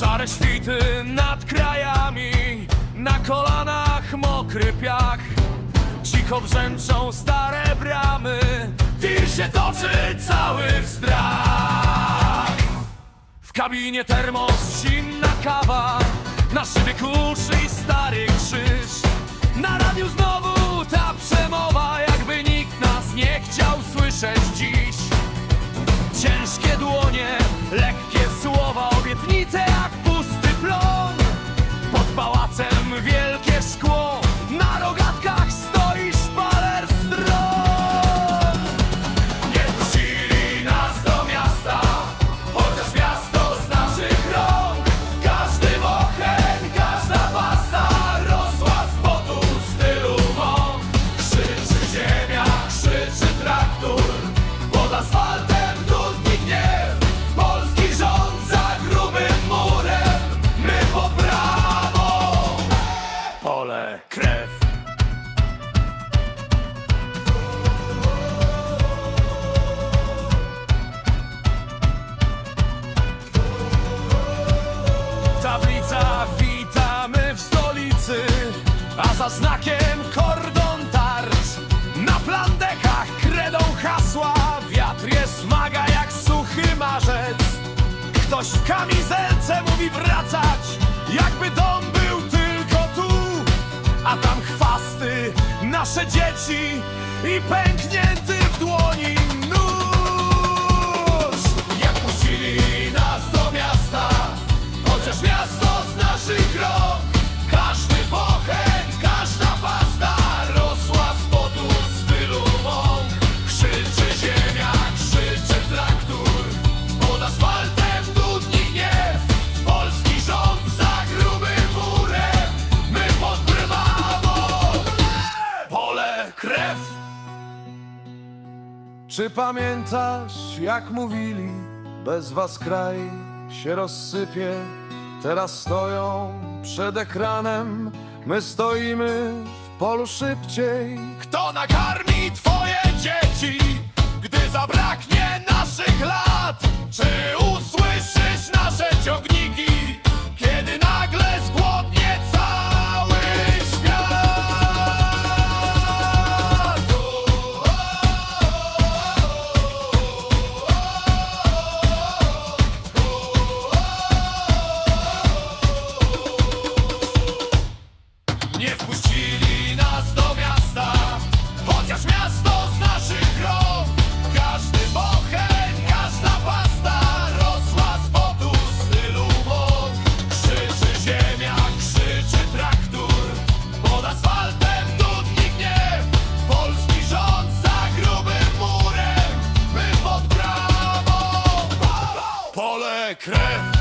bity nad krajami Na kolanach mokry piach. Cicho brzęczą stare bramy Tir się toczy cały w strach. W kabinie termos, zimna kawa Na szybie klucz i stary krzyż. Na radiu znowu ta przemowa Jakby nikt nas nie chciał słyszeć dziś. Ciężkie Krew. Tablica witamy w stolicy, a za znakiem kordon tarcz. Na plandekach kredą hasła, wiatr jest maga jak suchy marzec. Ktoś w kamizelce mówi wracać, jakby dom był. A tam chwasty, nasze dzieci i pęknięty w dłoni Czy pamiętasz, jak mówili, bez was kraj się rozsypie? Teraz stoją przed ekranem, my stoimy w polu szybciej. Kto nakarmi twoje dzieci, gdy zabraknie naszych lat? Czy usłyszysz krew.